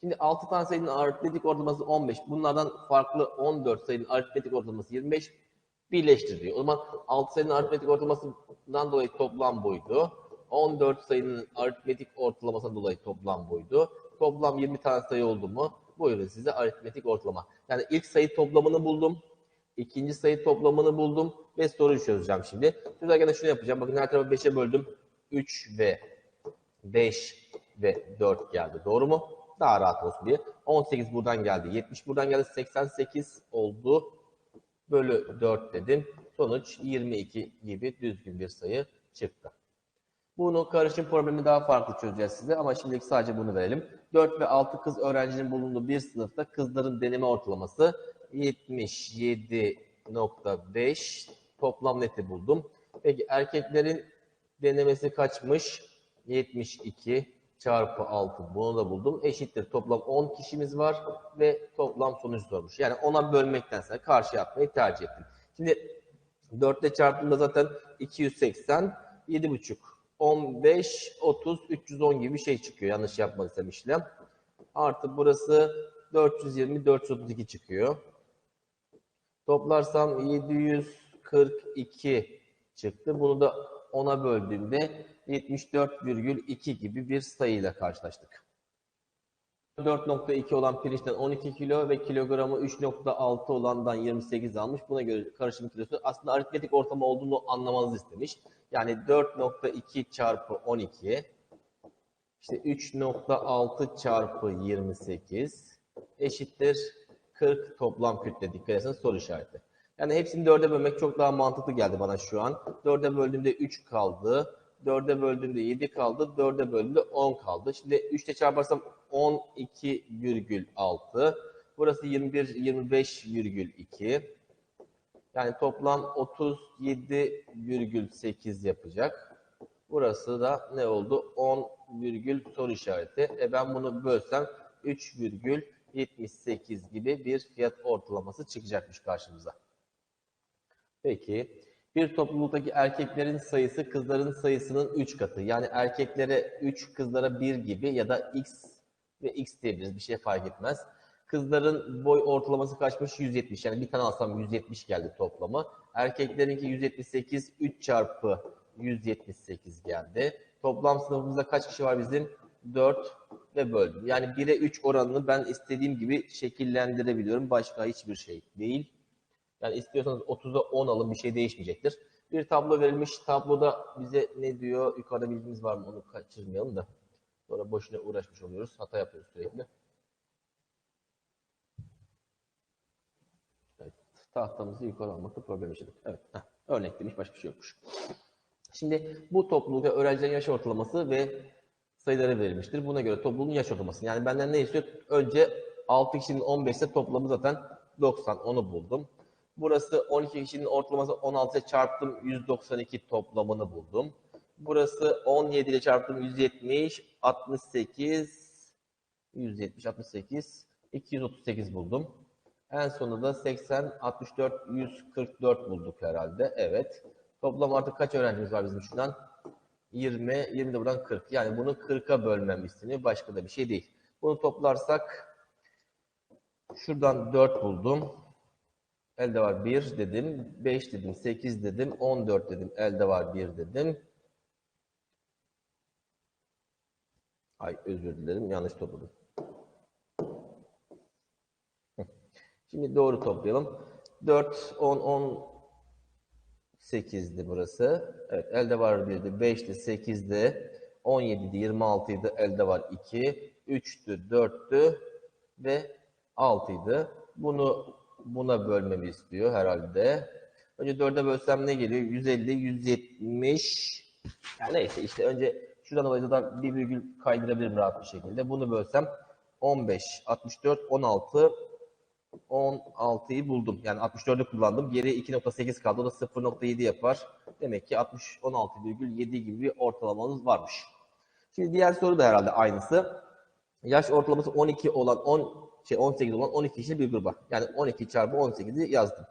Şimdi 6 tane sayının aritmetik ortalaması 15. Bunlardan farklı 14 sayının aritmetik ortalaması 25 birleştir diyor. O zaman 6 sayının aritmetik ortalamasından dolayı toplam buydu. 14 sayının aritmetik ortalamasından dolayı toplam buydu. Toplam 20 tane sayı oldu mu? Buyurun size aritmetik ortalama. Yani ilk sayı toplamını buldum. ikinci sayı toplamını buldum ve soruyu çözeceğim şimdi. Çözerken de şunu yapacağım. Bakın her tarafı 5'e böldüm. 3 ve 5 ve 4 geldi. Doğru mu? Daha rahat olsun diye. 18 buradan geldi. 70 buradan geldi. 88 oldu. Bölü 4 dedim. Sonuç 22 gibi düzgün bir sayı çıktı. Bunu karışım problemi daha farklı çözeceğiz size ama şimdilik sadece bunu verelim. 4 ve 6 kız öğrencinin bulunduğu bir sınıfta kızların deneme ortalaması 77.5 toplam neti buldum. Peki erkeklerin denemesi kaçmış? 72 çarpı 6 bunu da buldum. Eşittir toplam 10 kişimiz var ve toplam sonuç sormuş. Yani ona bölmektense karşı yapmayı tercih ettim. Şimdi 4 ile çarptığımda zaten 280, 7,5, 15, 30, 310 gibi bir şey çıkıyor. Yanlış yapmadıysam işlem. Artı burası 420, 432 çıkıyor. Toplarsam 742 çıktı. Bunu da 10'a böldüğümde 74,2 gibi bir sayıyla karşılaştık. 4.2 olan pirinçten 12 kilo ve kilogramı 3.6 olandan 28 almış. Buna göre karışım kilosu aslında aritmetik ortamı olduğunu anlamanızı istemiş. Yani 4.2 çarpı 12 işte 3.6 çarpı 28 eşittir 40 toplam kütle dikkat etseniz soru işareti. Yani hepsini 4'e bölmek çok daha mantıklı geldi bana şu an. 4'e böldüğümde 3 kaldı. 4'e böldüğümde 7 kaldı. 4'e böldüğümde 10 kaldı. Şimdi 3 ile çarparsam 12,6. Burası 21, 25,2. Yani toplam 37,8 yapacak. Burası da ne oldu? 10 virgül soru işareti. E ben bunu bölsem 3,78 gibi bir fiyat ortalaması çıkacakmış karşımıza. Peki. Bir topluluktaki erkeklerin sayısı kızların sayısının 3 katı. Yani erkeklere 3, kızlara 1 gibi ya da x ve x diyebiliriz. Bir şey fark etmez. Kızların boy ortalaması kaçmış? 170. Yani bir tane alsam 170 geldi toplamı. Erkeklerinki 178, 3 çarpı 178 geldi. Toplam sınıfımızda kaç kişi var bizim? 4 ve böldüm. Yani 1'e 3 oranını ben istediğim gibi şekillendirebiliyorum. Başka hiçbir şey değil. Yani istiyorsanız 30'a 10 alın bir şey değişmeyecektir. Bir tablo verilmiş. Tabloda bize ne diyor? Yukarıda bilgimiz var mı? Onu kaçırmayalım da. Sonra boşuna uğraşmış oluyoruz. Hata yapıyoruz sürekli. Evet. Tahtamızı yukarı almakta problem yaşadık. Evet. Heh. Örnek demiş. Başka bir şey yokmuş. Şimdi bu toplulukta öğrencilerin yaş ortalaması ve sayıları verilmiştir. Buna göre topluluğun yaş ortalaması. Yani benden ne istiyor? Önce 6 kişinin 15 ise toplamı zaten 90. Onu buldum. Burası 12 kişinin ortalaması 16'ya çarptım 192 toplamını buldum. Burası 17 ile çarptım 170, 68, 170, 68, 238 buldum. En sonunda da 80, 64, 144 bulduk herhalde. Evet. Toplam artık kaç öğrencimiz var bizim şuradan? 20, 20 de buradan 40. Yani bunu 40'a bölmem isteniyor. Başka da bir şey değil. Bunu toplarsak şuradan 4 buldum. Elde var 1 dedim, 5 dedim, 8 dedim, 14 dedim, elde var 1 dedim. Ay özür dilerim, yanlış topladım. Şimdi doğru toplayalım. 4, 10, 10, 8'di burası. Evet, elde var 1'di, 5'ti, 8'di, 17'di, 26'ydı, elde var 2, 3'tü, 4'tü ve 6'ydı. Bunu buna bölmemi istiyor herhalde. Önce 4'e bölsem ne geliyor? 150, 170. Yani neyse işte önce şuradan dolayı da bir virgül kaydırabilirim rahat bir şekilde. Bunu bölsem 15, 64, 16, 16'yı buldum. Yani 64'ü kullandım. Geriye 2.8 kaldı. O da 0.7 yapar. Demek ki 60, 16,7 gibi bir ortalamamız varmış. Şimdi diğer soru da herhalde aynısı. Yaş ortalaması 12 olan 10 şey 18 olan 12 kişi bir gruba. Yani 12 çarpı 18'i yazdım.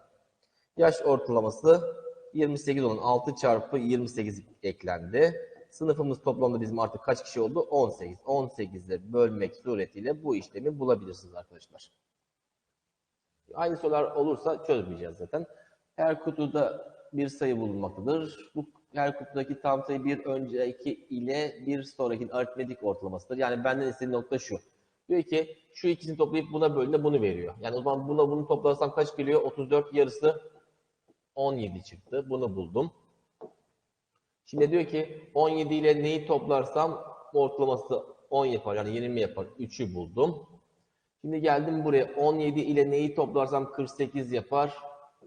Yaş ortalaması 28 olan 6 çarpı 28 eklendi. sınıfımız toplamda bizim artık kaç kişi oldu? 18. 18'e bölmek suretiyle bu işlemi bulabilirsiniz arkadaşlar. Aynı sorular olursa çözmeyeceğiz zaten. Her kutuda bir sayı bulunmaktadır. Bu her kutudaki tam sayı bir önceki ile bir sonraki aritmetik ortalamasıdır. Yani benden istediği nokta şu. Diyor ki şu ikisini toplayıp buna bölünde bunu veriyor. Yani o zaman buna bunu toplarsam kaç geliyor? 34 yarısı 17 çıktı. Bunu buldum. Şimdi diyor ki 17 ile neyi toplarsam ortalaması 10 yapar. Yani 20 yapar. 3'ü buldum. Şimdi geldim buraya 17 ile neyi toplarsam 48 yapar.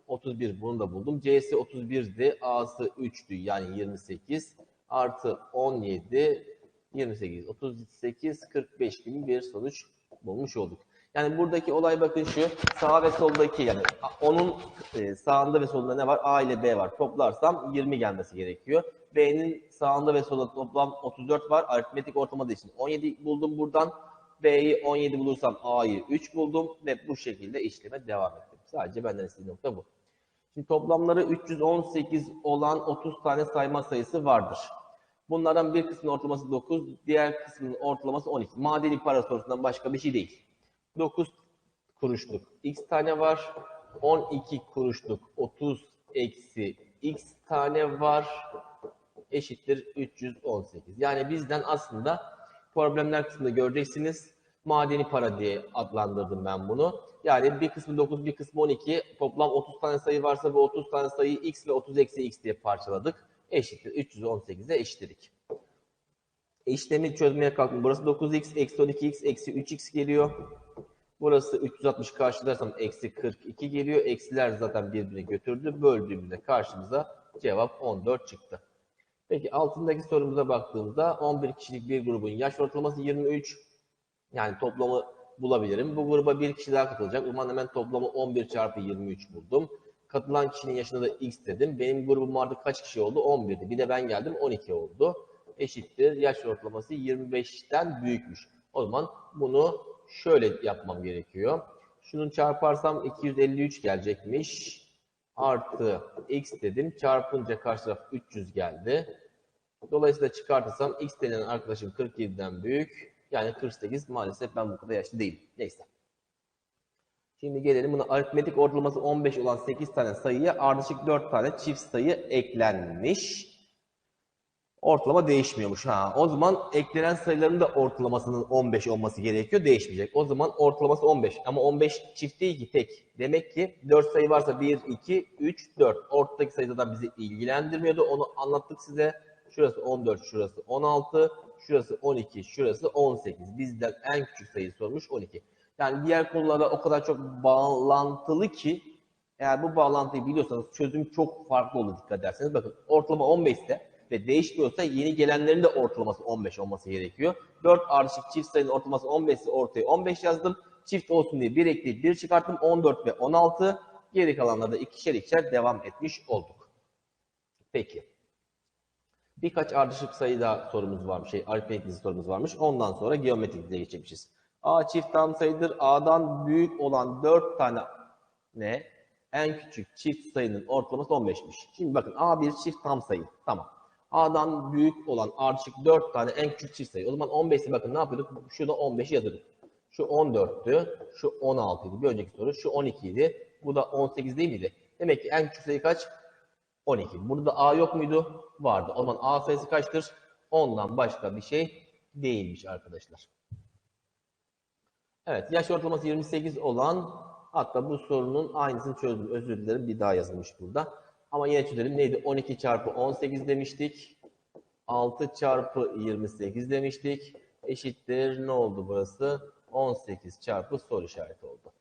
31 bunu da buldum. C'si 31'di. A'sı 3'tü yani 28. Artı 17 28 38 45 gibi bir sonuç bulmuş olduk. Yani buradaki olay bakın şu. Sağ ve soldaki yani onun e, sağında ve solunda ne var? A ile B var. Toplarsam 20 gelmesi gerekiyor. B'nin sağında ve solunda toplam 34 var. Aritmetik ortalama için 17 buldum buradan. B'yi 17 bulursam A'yı 3 buldum ve bu şekilde işleme devam ettim. Sadece benden istediğim nokta bu. Şimdi toplamları 318 olan 30 tane sayma sayısı vardır. Bunlardan bir kısmının ortalaması 9, diğer kısmının ortalaması 12. Madeni para sorusundan başka bir şey değil. 9 kuruşluk x tane var. 12 kuruşluk 30 eksi x tane var. Eşittir 318. Yani bizden aslında problemler kısmında göreceksiniz. Madeni para diye adlandırdım ben bunu. Yani bir kısmı 9, bir kısmı 12. Toplam 30 tane sayı varsa bu 30 tane sayıyı x ve 30 eksi x diye parçaladık. Eşittir. 318'e eşitledik. İşlemi çözmeye kalktım. Burası 9x, eksi 12x, eksi 3x geliyor. Burası 360 karşılarsam eksi 42 geliyor. Eksiler zaten birbirini götürdü. Böldüğümüzde karşımıza cevap 14 çıktı. Peki altındaki sorumuza baktığımızda 11 kişilik bir grubun yaş ortalaması 23. Yani toplamı bulabilirim. Bu gruba bir kişi daha katılacak. Zaman hemen toplamı 11 çarpı 23 buldum. Katılan kişinin yaşında da x dedim. Benim grubum artık kaç kişi oldu? 11'di. Bir de ben geldim 12 oldu. Eşittir. Yaş ortalaması 25'ten büyükmüş. O zaman bunu şöyle yapmam gerekiyor. Şunun çarparsam 253 gelecekmiş. Artı x dedim. Çarpınca karşı taraf 300 geldi. Dolayısıyla çıkartırsam x denen arkadaşım 47'den büyük. Yani 48 maalesef ben bu kadar yaşlı değilim. Neyse. Şimdi gelelim buna aritmetik ortalaması 15 olan 8 tane sayıya ardışık 4 tane çift sayı eklenmiş. Ortalama değişmiyormuş. Ha, o zaman eklenen sayıların da ortalamasının 15 olması gerekiyor. Değişmeyecek. O zaman ortalaması 15. Ama 15 çift değil ki tek. Demek ki 4 sayı varsa 1, 2, 3, 4. Ortadaki sayı zaten bizi ilgilendirmiyordu. Onu anlattık size. Şurası 14, şurası 16, şurası 12, şurası 18. Bizden en küçük sayı sormuş 12. Yani diğer konulara o kadar çok bağlantılı ki eğer bu bağlantıyı biliyorsanız çözüm çok farklı olur dikkat ederseniz. Bakın ortalama 15 ise ve değişmiyorsa yeni gelenlerin de ortalaması 15 olması gerekiyor. 4 ardışık çift sayının ortalaması 15 ise ortaya 15 yazdım. Çift olsun diye 1 ekleyip 1 çıkarttım. 14 ve 16. Geri kalanlarda ikişer ikişer devam etmiş olduk. Peki. Birkaç ardışık sayı daha sorumuz varmış. Şey, aritmetik dizi sorumuz varmış. Ondan sonra geometrik diziye geçecekmişiz. A çift tam sayıdır. A'dan büyük olan 4 tane ne? En küçük çift sayının ortalaması 15'miş. Şimdi bakın A bir çift tam sayı. Tamam. A'dan büyük olan ardışık 4 tane en küçük çift sayı. O zaman 15'i bakın ne yapıyorduk? Şurada 15'i yazıyorduk. Şu 14'tü. Şu 16'ydı. Bir önceki soru. Şu 12 idi. Bu da 18 değil miydi? Demek ki en küçük sayı kaç? 12. Burada A yok muydu? Vardı. O zaman A sayısı kaçtır? 10'dan başka bir şey değilmiş arkadaşlar. Evet. Yaş ortalaması 28 olan hatta bu sorunun aynısını çözdüm. Özür dilerim. Bir daha yazılmış burada. Ama yine çözelim. Neydi? 12 çarpı 18 demiştik. 6 çarpı 28 demiştik. Eşittir. Ne oldu burası? 18 çarpı soru işareti oldu.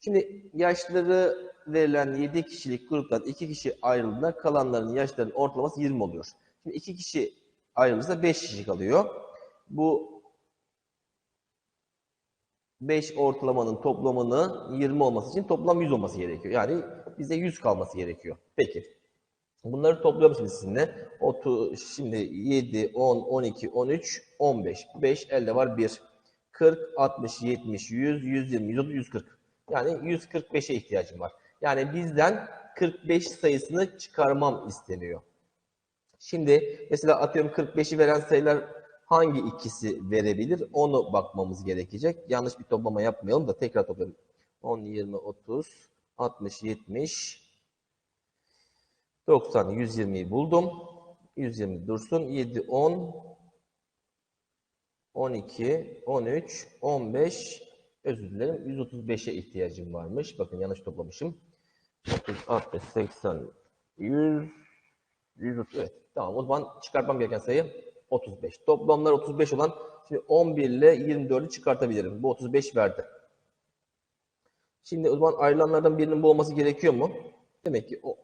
Şimdi yaşları verilen 7 kişilik gruptan 2 kişi ayrıldığında kalanların yaşlarının ortalaması 20 oluyor. Şimdi 2 kişi ayrılırsa 5 kişi kalıyor. Bu 5 ortalamanın toplamını 20 olması için toplam 100 olması gerekiyor. Yani bize 100 kalması gerekiyor. Peki. Bunları topluyor musunuz sizinle? 30, şimdi 7, 10, 12, 13, 15. 5 elde var 1. 40, 60, 70, 100, 120, 130, 140. Yani 145'e ihtiyacım var. Yani bizden 45 sayısını çıkarmam isteniyor. Şimdi mesela atıyorum 45'i veren sayılar hangi ikisi verebilir? Onu bakmamız gerekecek. Yanlış bir toplama yapmayalım da tekrar toplayalım. 10, 20, 30, 60, 70, 90, 120'yi buldum. 120 dursun. 7, 10, 12, 13, 15, özür dilerim 135'e ihtiyacım varmış. Bakın yanlış toplamışım. 30, 60, 80, 100, 130. Evet. Tamam. O zaman çıkartmam gereken sayı 35. Toplamlar 35 olan şimdi 11 ile 24'ü çıkartabilirim. Bu 35 verdi. Şimdi o zaman ayrılanlardan birinin bu olması gerekiyor mu? Demek ki o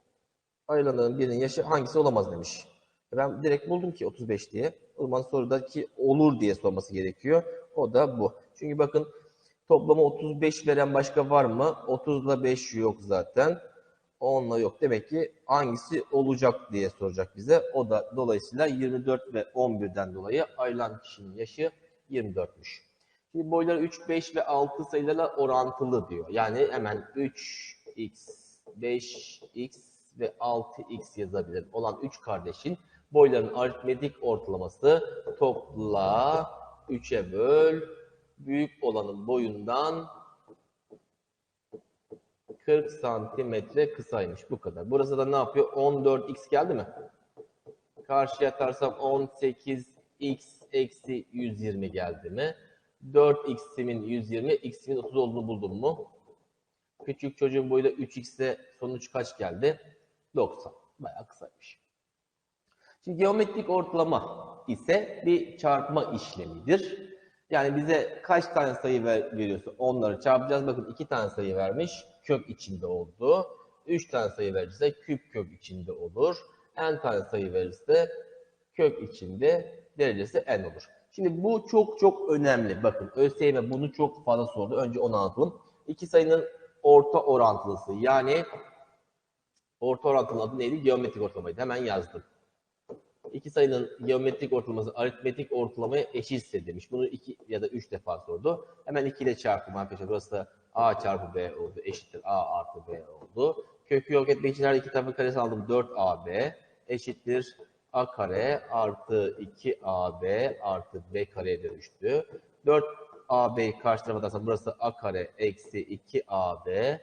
ayrılanların birinin yaşı hangisi olamaz demiş. Ben direkt buldum ki 35 diye. O zaman sorudaki olur diye sorması gerekiyor. O da bu. Çünkü bakın toplama 35 veren başka var mı? 30 ile 5 yok zaten. 10 ile yok. Demek ki hangisi olacak diye soracak bize. O da dolayısıyla 24 ve 11'den dolayı ayrılan kişinin yaşı 24'müş. Şimdi boyları 3, 5 ve 6 sayılarla orantılı diyor. Yani hemen 3x, 5x ve 6x yazabilirim. Olan 3 kardeşin boyların aritmetik ortalaması topla 3'e böl büyük olanın boyundan 40 santimetre kısaymış. Bu kadar. Burası da ne yapıyor? 14x geldi mi? Karşıya atarsam 18x eksi 120 geldi mi? 4x'imin 120, x'imin 30 olduğunu buldum mu? Küçük çocuğun boyu da 3x'e sonuç kaç geldi? 90. Bayağı kısaymış. Şimdi geometrik ortalama ise bir çarpma işlemidir. Yani bize kaç tane sayı ver, veriyorsa onları çarpacağız. Bakın iki tane sayı vermiş. Kök içinde oldu. Üç tane sayı verirse küp kök içinde olur. N tane sayı verirse kök içinde derecesi n olur. Şimdi bu çok çok önemli. Bakın ÖSYM bunu çok fazla sordu. Önce onu anlatalım. İki sayının orta orantılısı yani orta orantılı adı neydi? Geometrik ortalamaydı. Hemen yazdım. İki sayının geometrik ortalaması aritmetik ortalamaya eşitse demiş. Bunu iki ya da üç defa sordu. Hemen 2 ile çarptım arkadaşlar. Burası da a çarpı b oldu. Eşittir a artı b oldu. Kökü yok etmek için her iki tarafın karesi aldım. 4ab eşittir a kare artı 2ab artı b kareye dönüştü. 4ab'yi karşı tarafa atarsam burası a kare eksi 2ab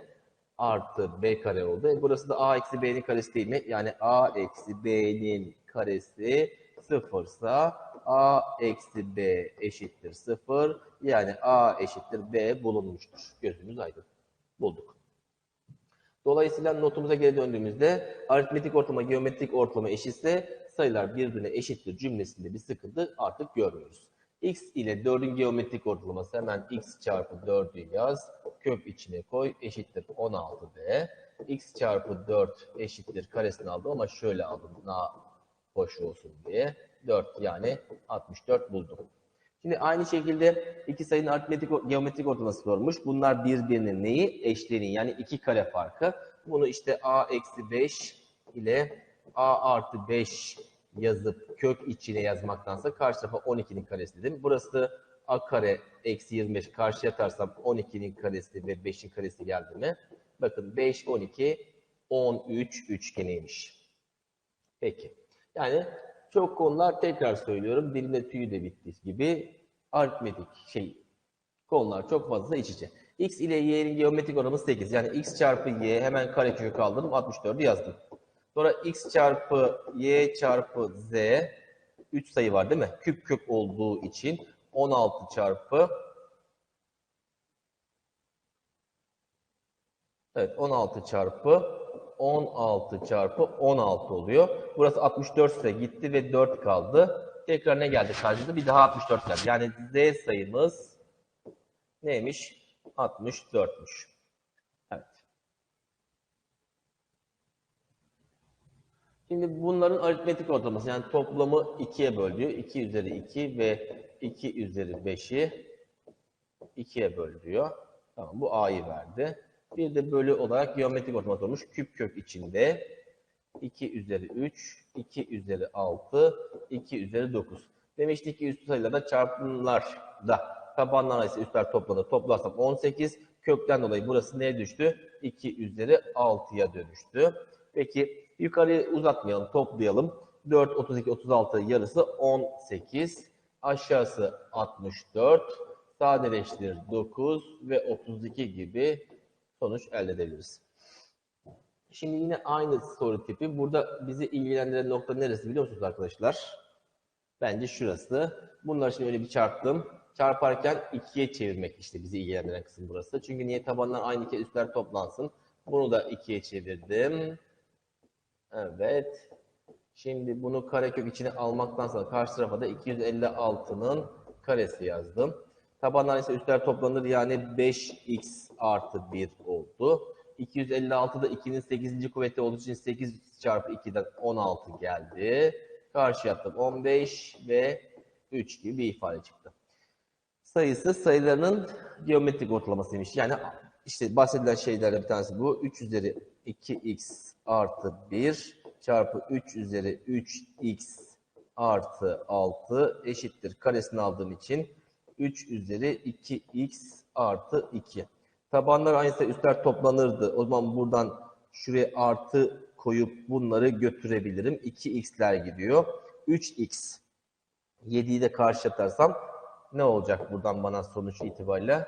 artı b kare oldu. E burası da a eksi b'nin karesi değil mi? Yani a eksi b'nin karesi sıfırsa a eksi b eşittir sıfır. Yani a eşittir b bulunmuştur. Gözümüz aydın. Bulduk. Dolayısıyla notumuza geri döndüğümüzde aritmetik ortalama, geometrik ortalama eşitse sayılar birbirine eşittir cümlesinde bir sıkıntı artık görmüyoruz. x ile 4'ün geometrik ortalaması hemen x çarpı 4'ü yaz. Kök içine koy eşittir 16b. x çarpı 4 eşittir karesini aldım ama şöyle aldım daha hoş olsun diye. 4 yani 64 buldum. Şimdi aynı şekilde iki sayının aritmetik geometrik ortalaması sormuş. Bunlar birbirinin neyi? Eşleniği yani iki kare farkı. Bunu işte a eksi 5 ile a artı 5 yazıp kök içine yazmaktansa karşı tarafa 12'nin karesi dedim. Burası a kare eksi 25 karşıya atarsam 12'nin karesi ve 5'in karesi geldi mi? Bakın 5, 12, 13 üçgeniymiş. Peki. Yani çok konular tekrar söylüyorum. Dilimde tüyü de bitti gibi aritmetik şey konular çok fazla iç içe. X ile y'nin geometrik oranı 8. Yani x çarpı y hemen karekök aldım. 64'ü yazdım. Sonra x çarpı y çarpı z 3 sayı var değil mi? Küp kök olduğu için 16 çarpı Evet 16 çarpı 16 çarpı 16 oluyor. Burası 64 ise gitti ve 4 kaldı. Tekrar ne geldi karşımıza? Bir daha 64 geldi. Yani z sayımız neymiş? 64'müş. Evet. Şimdi bunların aritmetik ortalaması yani toplamı 2'ye bölüyor. 2 üzeri 2 ve 2 üzeri 5'i 2'ye bölüyor. Tamam bu a'yı verdi. Bir de bölü olarak geometrik ortalaması olmuş. Küp kök içinde 2 üzeri 3, 2 üzeri 6, 2 üzeri 9. Demiştik ki üstü sayılarda çarpımlarda tabanlar ise üstler toplanır. Toplarsam 18. Kökten dolayı burası neye düştü? 2 üzeri 6'ya dönüştü. Peki yukarıyı uzatmayalım, toplayalım. 4, 32, 36 yarısı 18. Aşağısı 64. Sadeleştir 9 ve 32 gibi sonuç elde edebiliriz. Şimdi yine aynı soru tipi. Burada bizi ilgilendiren nokta neresi biliyor musunuz arkadaşlar? Bence şurası. Bunları şimdi öyle bir çarptım. Çarparken ikiye çevirmek işte bizi ilgilendiren kısım burası. Çünkü niye tabanlar aynı kez üstler toplansın. Bunu da ikiye çevirdim. Evet. Şimdi bunu karekök içine almaktan sonra karşı tarafa da 256'nın karesi yazdım. Tabanlar ise üstler toplanır yani 5x artı 1 oldu. 256 da 2'nin 8. kuvveti olduğu için 8 çarpı 2'den 16 geldi. Karşı yaptım 15 ve 3 gibi bir ifade çıktı. Sayısı sayılarının geometrik ortalamasıymış. Yani işte bahsedilen şeylerden bir tanesi bu. 3 üzeri 2x artı 1 çarpı 3 üzeri 3x artı 6 eşittir. Karesini aldığım için 3 üzeri 2x artı 2. Tabanlar aynısı üstler toplanırdı. O zaman buradan şuraya artı koyup bunları götürebilirim. 2x'ler gidiyor. 3x. 7'yi de karşı atarsam ne olacak buradan bana sonuç itibariyle?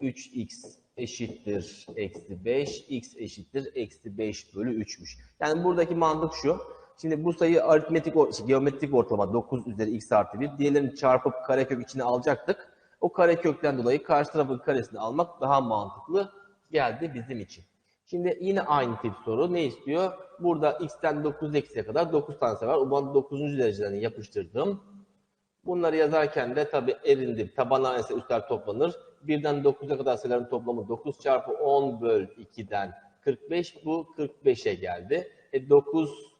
3x eşittir eksi 5, x eşittir eksi 5 bölü 3'müş. Yani buradaki mantık şu. Şimdi bu sayı aritmetik, geometrik ortalama 9 üzeri x artı 1. Diğerlerini çarpıp karekök içine alacaktık. O karekökten dolayı karşı tarafın karesini almak daha mantıklı geldi bizim için. Şimdi yine aynı tip soru. Ne istiyor? Burada x'ten 9 eksiye kadar 9 tane var. Zaman 9. dereceden yapıştırdım. Bunları yazarken de tabi erindi. Tabanlar ise üstler toplanır. Birden 9'a kadar sayıların toplamı 9 çarpı 10 böl 2'den 45. Bu 45'e geldi. E 9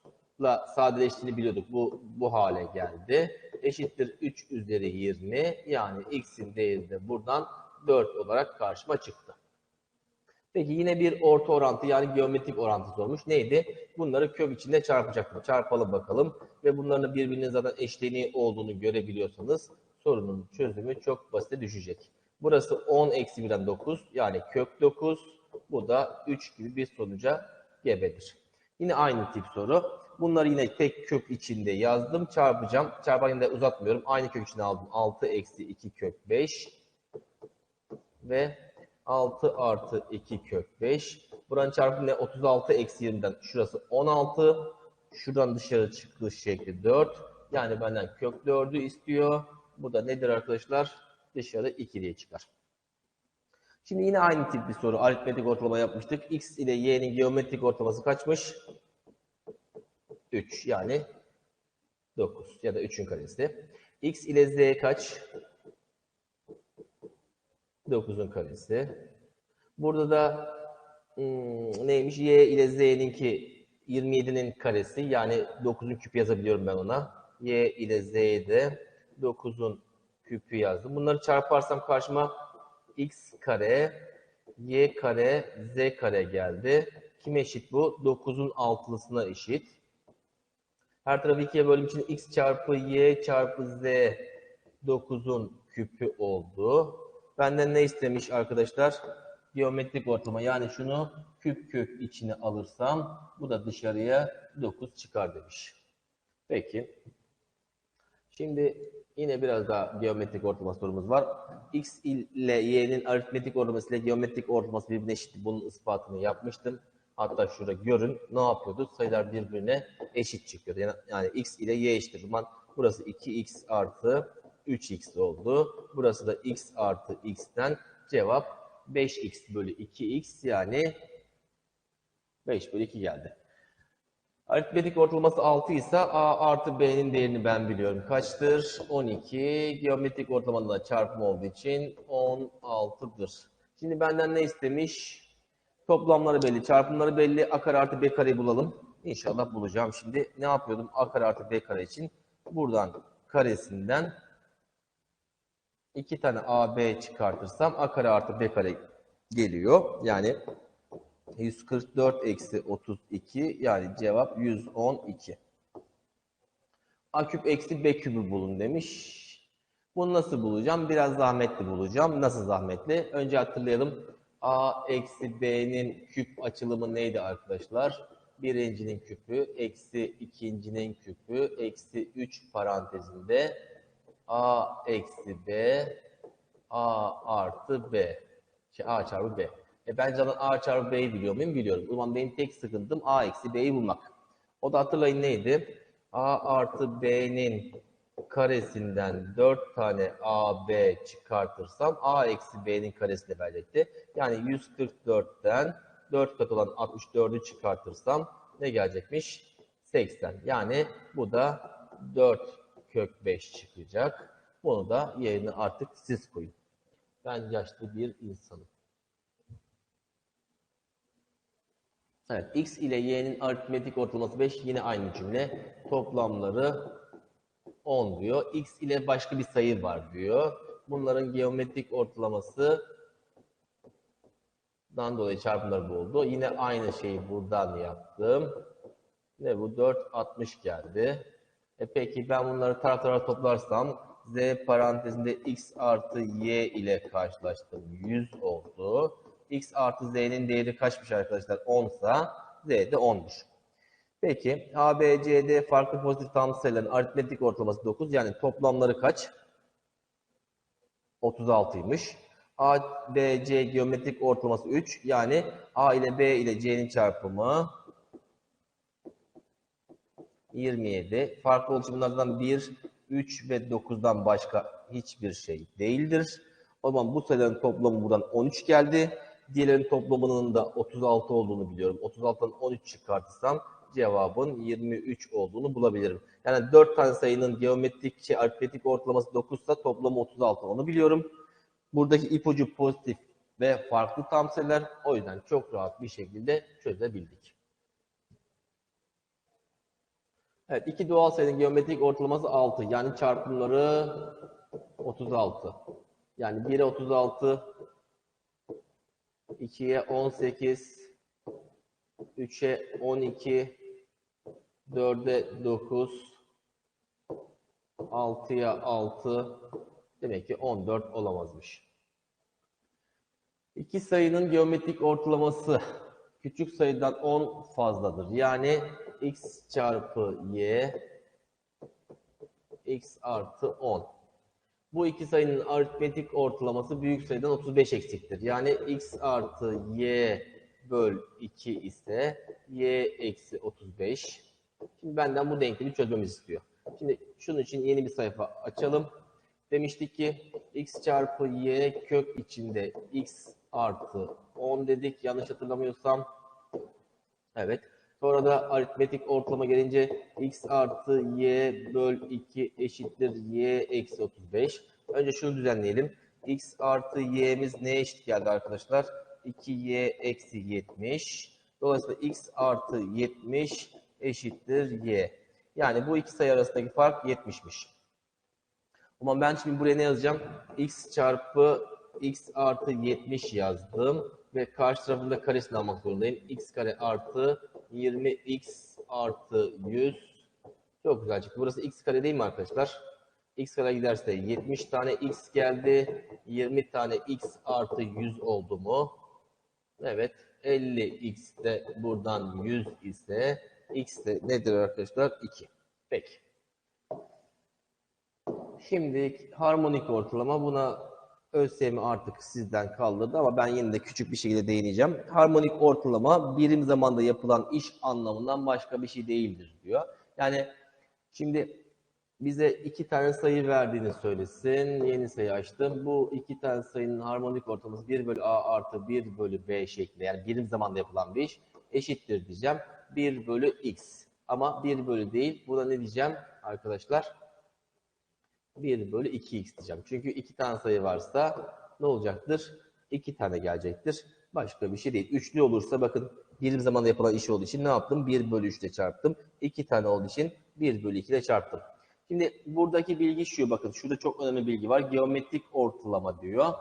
ile sadeleştiğini biliyorduk. Bu, bu hale geldi. Eşittir 3 üzeri 20. Yani x'in değeri de buradan 4 olarak karşıma çıktı. Peki yine bir orta orantı yani geometrik orantı sormuş. Neydi? Bunları kök içinde çarpacaktım. Çarpalım bakalım. Ve bunların birbirinin zaten eşleniği olduğunu görebiliyorsanız sorunun çözümü çok basite düşecek. Burası 10 eksi 1'den 9 yani kök 9. Bu da 3 gibi bir sonuca gebedir. Yine aynı tip soru. Bunları yine tek kök içinde yazdım. Çarpacağım. Çarparken de uzatmıyorum. Aynı kök içine aldım. 6 eksi 2 kök 5 ve 6 artı 2 kök 5. Buranın çarpımı ne? 36 eksi 20'den şurası 16. Şuradan dışarı çıktığı şekli 4. Yani benden kök 4'ü istiyor. Bu da nedir arkadaşlar? Dışarı 2 diye çıkar. Şimdi yine aynı tip bir soru. Aritmetik ortalama yapmıştık. X ile Y'nin geometrik ortalaması kaçmış? 3 yani 9 ya da 3'ün karesi. X ile Z kaç? 9'un karesi. Burada da hmm, neymiş? Y ile Z'ninki 27'nin karesi. Yani 9'un küpü yazabiliyorum ben ona. Y ile Z'ye de 9'un küpü yazdım. Bunları çarparsam karşıma x kare, y kare, z kare geldi. Kime eşit bu? 9'un altılısına eşit. Her tarafı ikiye bölüm için x çarpı y çarpı z 9'un küpü oldu. Benden ne istemiş arkadaşlar? Geometrik ortalama. Yani şunu küp kök içine alırsam bu da dışarıya 9 çıkar demiş. Peki. Şimdi yine biraz daha geometrik ortalama sorumuz var. X ile y'nin aritmetik ortalaması ile geometrik ortalaması birbirine eşit. Bunun ispatını yapmıştım. Hatta şurada görün ne yapıyordu? Sayılar birbirine eşit çıkıyordu. Yani, yani x ile y eşittir. Zaman burası 2x artı 3x oldu. Burası da x artı x'ten cevap 5x bölü 2x yani 5 bölü 2 geldi. Aritmetik ortalaması 6 ise a artı b'nin değerini ben biliyorum. Kaçtır? 12. Geometrik ortalamada da çarpım olduğu için 16'dır. Şimdi benden ne istemiş? Toplamları belli, çarpımları belli. A kare artı B kareyi bulalım. İnşallah bulacağım şimdi. Ne yapıyordum? A kare artı B kare için. Buradan karesinden iki tane AB çıkartırsam A kare artı B kare geliyor. Yani 144 eksi 32 yani cevap 112. A küp eksi B kübü bulun demiş. Bunu nasıl bulacağım? Biraz zahmetli bulacağım. Nasıl zahmetli? Önce hatırlayalım. A eksi B'nin küp açılımı neydi arkadaşlar? birincinin küpü eksi ikincinin küpü eksi 3 parantezinde a eksi b a artı b. Şey, a çarpı b. E ben zaten a çarpı b'yi biliyor muyum? Biliyorum. O zaman benim tek sıkıntım a eksi b'yi bulmak. O da hatırlayın neydi? a artı b'nin karesinden 4 tane AB çıkartırsam A eksi B'nin karesini verecekti. Yani 144'ten 4 kat olan 64'ü çıkartırsam ne gelecekmiş? 80. Yani bu da 4 kök 5 çıkacak. Bunu da yerine artık siz koyun. Ben yaşlı bir insanım. Evet, x ile y'nin aritmetik ortalaması 5 yine aynı cümle. Toplamları 10 diyor. X ile başka bir sayı var diyor. Bunların geometrik ortalaması dan dolayı çarpımları bu oldu. Yine aynı şeyi buradan yaptım. Ne bu? 4, 60 geldi. E peki ben bunları taraf tarafa toplarsam z parantezinde x artı y ile karşılaştım. 100 oldu. x artı z'nin değeri kaçmış arkadaşlar? 10 sa z de 10'muş. Peki A, farklı pozitif tam sayıların aritmetik ortalaması 9. Yani toplamları kaç? 36'ymış. A, B, geometrik ortalaması 3. Yani A ile B ile C'nin çarpımı 27. Farklı oluşumlardan 1, 3 ve 9'dan başka hiçbir şey değildir. O zaman bu sayıların toplamı buradan 13 geldi. Diğerlerin toplamının da 36 olduğunu biliyorum. 36'dan 13 çıkartırsam cevabın 23 olduğunu bulabilirim. Yani 4 tane sayının geometrik şey aritmetik ortalaması 9 ise toplamı 36 onu biliyorum. Buradaki ipucu pozitif ve farklı tam o yüzden çok rahat bir şekilde çözebildik. Evet iki doğal sayının geometrik ortalaması 6 yani çarpımları 36. Yani 1'e 36 2'ye 18 3'e 12 4'e 9 6'ya 6 demek ki 14 olamazmış. İki sayının geometrik ortalaması küçük sayıdan 10 fazladır. Yani x çarpı y x artı 10. Bu iki sayının aritmetik ortalaması büyük sayıdan 35 eksiktir. Yani x artı y böl 2 ise y eksi 35. Şimdi benden bu denklemi çözmemizi istiyor. Şimdi şunun için yeni bir sayfa açalım. Demiştik ki x çarpı y kök içinde x artı 10 dedik. Yanlış hatırlamıyorsam. Evet. Sonra da aritmetik ortalama gelince x artı y böl 2 eşittir y eksi 35. Önce şunu düzenleyelim. x artı y'miz neye eşit geldi arkadaşlar? 2y eksi 70. Dolayısıyla x artı 70 eşittir y. Yani bu iki sayı arasındaki fark 70'miş. Ama ben şimdi buraya ne yazacağım? x çarpı x artı 70 yazdım. Ve karşı tarafında karesini almak zorundayım. x kare artı 20x artı 100. Çok güzel çıktı. Burası x kare değil mi arkadaşlar? x kare giderse 70 tane x geldi. 20 tane x artı 100 oldu mu? Evet. 50x de buradan 100 ise x de nedir arkadaşlar? 2. Peki. Şimdi harmonik ortalama buna ÖSYM artık sizden kaldırdı ama ben yine de küçük bir şekilde değineceğim. Harmonik ortalama birim zamanda yapılan iş anlamından başka bir şey değildir diyor. Yani şimdi bize iki tane sayı verdiğini söylesin. Yeni sayı açtım. Bu iki tane sayının harmonik ortalaması 1 bölü A artı 1 bölü B şeklinde yani birim zamanda yapılan bir iş eşittir diyeceğim. 1 bölü X. Ama 1 bölü değil. Buna ne diyeceğim arkadaşlar? 1 bölü 2x diyeceğim. Çünkü iki tane sayı varsa ne olacaktır? 2 tane gelecektir. Başka bir şey değil. Üçlü olursa bakın birim zamanda yapılan iş olduğu için ne yaptım? 1 bölü 3 ile çarptım. 2 tane olduğu için 1 bölü 2 ile çarptım. Şimdi buradaki bilgi şu bakın. Şurada çok önemli bilgi var. Geometrik ortalama diyor.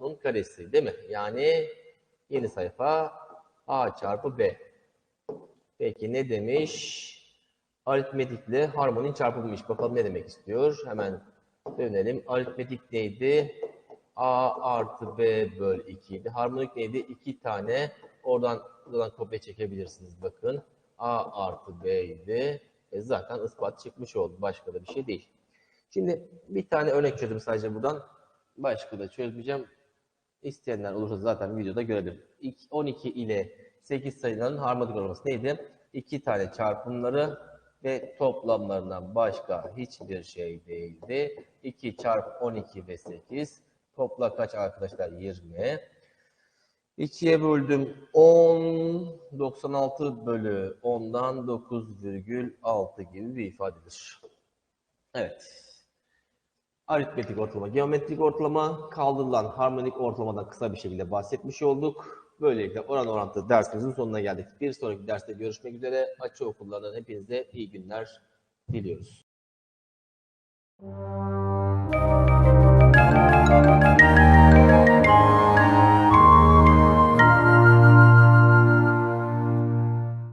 Bunun karesi değil mi? Yani yeni sayfa a çarpı b. Peki ne demiş? Aritmetikle harmonin çarpılmış. Bakalım ne demek istiyor? Hemen dönelim. Aritmetik neydi? A artı B böl 2 idi. Harmonik neydi? 2 tane. Oradan, buradan kopya çekebilirsiniz. Bakın. A artı B'ydi. E zaten ispat çıkmış oldu. Başka da bir şey değil. Şimdi bir tane örnek çözdüm sadece buradan. Başka da çözmeyeceğim. İsteyenler olursa zaten videoda görebilir. İlk 12 ile 8 sayıların harmonik olması neydi? 2 tane çarpımları ve toplamlarından başka hiçbir şey değildi. 2 çarpı 12 ve 8. Topla kaç arkadaşlar? 20. 2'ye böldüm 10, 96 bölü 10'dan 9,6 gibi bir ifadedir. Evet. Aritmetik ortalama, geometrik ortalama, kaldırılan harmonik ortalamadan kısa bir şekilde bahsetmiş olduk. Böylelikle oran orantılı dersimizin sonuna geldik. Bir sonraki derste görüşmek üzere. Açı okullarından hepinize iyi günler diliyoruz.